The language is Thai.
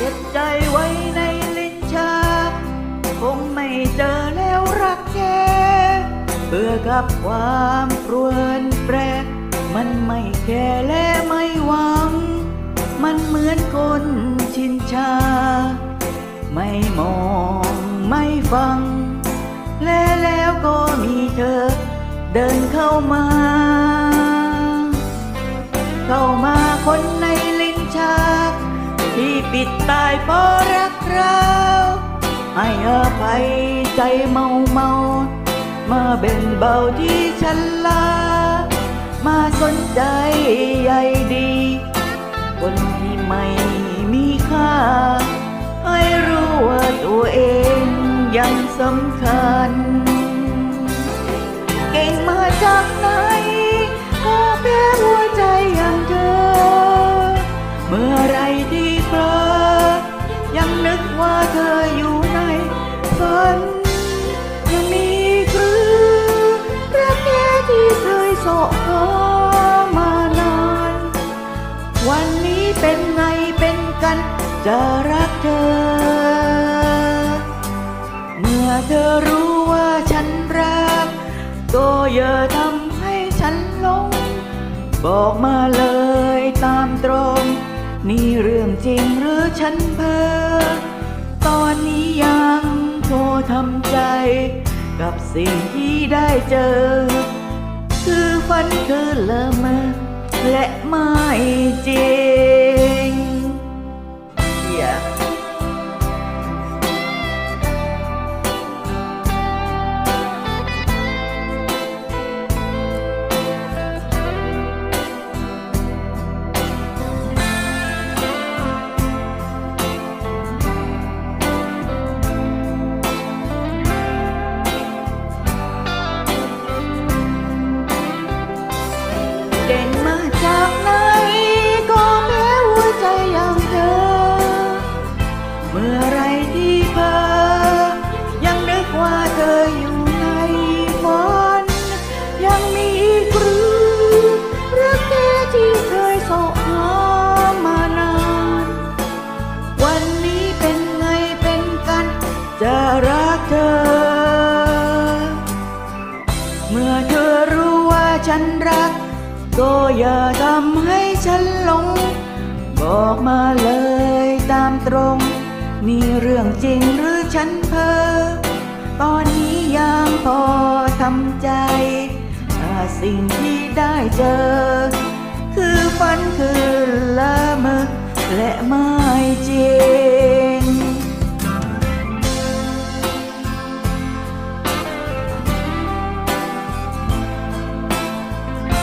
เก็บใจไว้ในลิ้นชัก คงไม่เจอแล้วรักแกเบื่อกับความรวนแปร มันไม่แคร์และไม่หวัง มันเหมือนคนชินชา ไม่มองไม่ฟัง และแล้วก็มีเธอ เดินเข้ามา ปิดตายเพราะรักเราให้อภัยใจเมาเมามาเบ่งเบาที่ฉันลา มาสนใจใยดี คนที่ไม่มีค่า ให้รู้ว่าตัวเองยังสำคัญ เป็นไงเป็นกัน จะรักเธอ เมื่อเธอรู้ว่าฉันรัก ก็อย่าทำให้ฉันหลง บอกมาเลยตามตรง นี่เรื่องจริงหรือฉันเพ้อตอนนี้ยังโทรทำใจ กับสิ่งที่ได้เจอ คือฝันคือละเมอและไม่จริง จะรักเธอ เมื่อเธอรู้ว่าฉันรัก ก็อย่าทำให้ฉันหลง บอกมาเลยตามตรง นี่เรื่องจริงหรือฉันเพ้อตอนนี้ยังพอทำใจ ถ้าสิ่งที่ได้เจอ คือฝันคือละเมอและไม่จริง